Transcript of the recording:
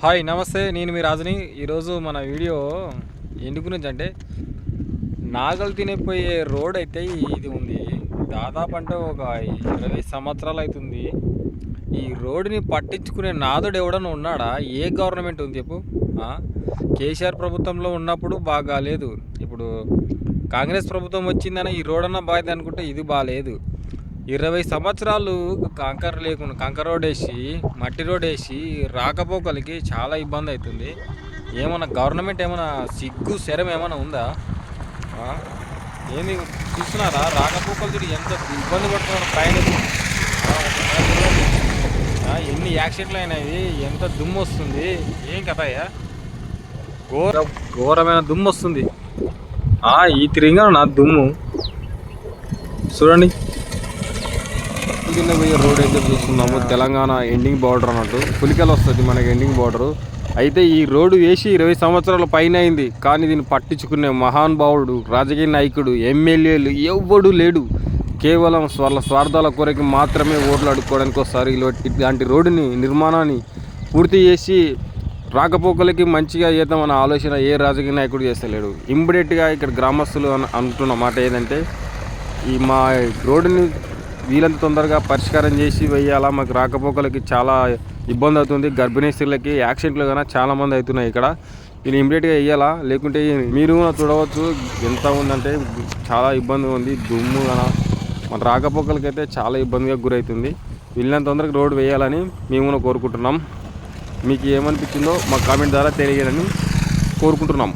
Hi నమస్తే నేను మీ రాజుని. ఈరోజు మన వీడియో ఎందు గురించి అంటే నాగలు తినిపోయే రోడ్ అయితే ఇది ఉంది. దాదాపు అంటే ఒక ఇరవై సంవత్సరాలు అవుతుంది. ఈ రోడ్డుని పట్టించుకునే నాదుడు ఎవడన్నా ఉన్నాడా? ఏ గవర్నమెంట్ ఉంది చెప్పు. కేసీఆర్ ప్రభుత్వంలో ఉన్నప్పుడు బాగా లేదు ఇప్పుడు కాంగ్రెస్ ప్రభుత్వం వచ్చిందని ఈ రోడ్ అన్న బాగా అనుకుంటే ఇది బాగాలేదు. ఇరవై సంవత్సరాలు కంకర లేకుండా కంకర రోడ్ వేసి మట్టి రోడ్ వేసి రాకపోకలకి చాలా ఇబ్బంది అవుతుంది ఏమన్నా గవర్నమెంట్ ఏమైనా సిగ్గు శరం ఏమైనా ఉందా? ఏమి చూస్తున్నారా? రాకపోకలు చూడు ఎంత ఇబ్బంది పడుతున్నారు ప్రయాణికులు. ఎన్ని యాక్సిడెంట్లు అయినాయి ఎంత దుమ్ము వస్తుంది ఏం కథ అయ్యా? ఘోర ఘోరమైన దుమ్ము వస్తుంది. ఆ, ఈ తిరిగా నా దుమ్ము. చూడండి. కింద పోయే రోడ్ అయితే చూస్తున్నాము. తెలంగాణ ఎండింగ్ బార్డర్ అన్నట్టు. పులికలు వస్తుంది మనకి ఎండింగ్ బార్డర్. అయితే ఈ రోడ్డు వేసి ఇరవై సంవత్సరాల పైన అయింది. కానీ దీన్ని పట్టించుకునే మహానుభావుడు రాజకీయ నాయకుడు ఎమ్మెల్యేలు ఎవ్వడు లేడు. కేవలం వాళ్ళ స్వార్థాల కొరకు మాత్రమే ఓట్లు అడుక్కోవడానికి వస్తారు. ఇలాంటి రోడ్డుని నిర్మాణాన్ని పూర్తి చేసి రాకపోకలకి మంచిగా చేద్దామన్న ఆలోచన ఏ రాజకీయ నాయకుడు చేస్తలేడు. ఇమ్మీడియట్గా ఇక్కడ గ్రామస్తులు అని అంటున్న మాట ఏంటంటే ఈ మా రోడ్డుని వీలంత తొందరగా పరిష్కారం చేసి వెయ్యాలా మాకు రాకపోకలకి చాలా ఇబ్బంది అవుతుంది. గర్భిణీ స్త్రీలకి యాక్సిడెంట్లు కానీ చాలామంది అవుతున్నాయి ఇక్కడ. ఇది ఇమీడియట్గా వేయాలా? లేకుంటే మీరు కూడా చూడవచ్చు. ఎంత ఉందంటే చాలా ఇబ్బంది ఉంది. దుమ్ము కానీ మన రాకపోకలకి అయితే చాలా ఇబ్బందిగా గురవుతుంది వీళ్ళంత తొందరగా రోడ్డు వేయాలని మేము కూడా కోరుకుంటున్నాం. మీకు ఏమనిపించిందో మా కామెంట్ ద్వారా తెలియాలని కోరుకుంటున్నాం.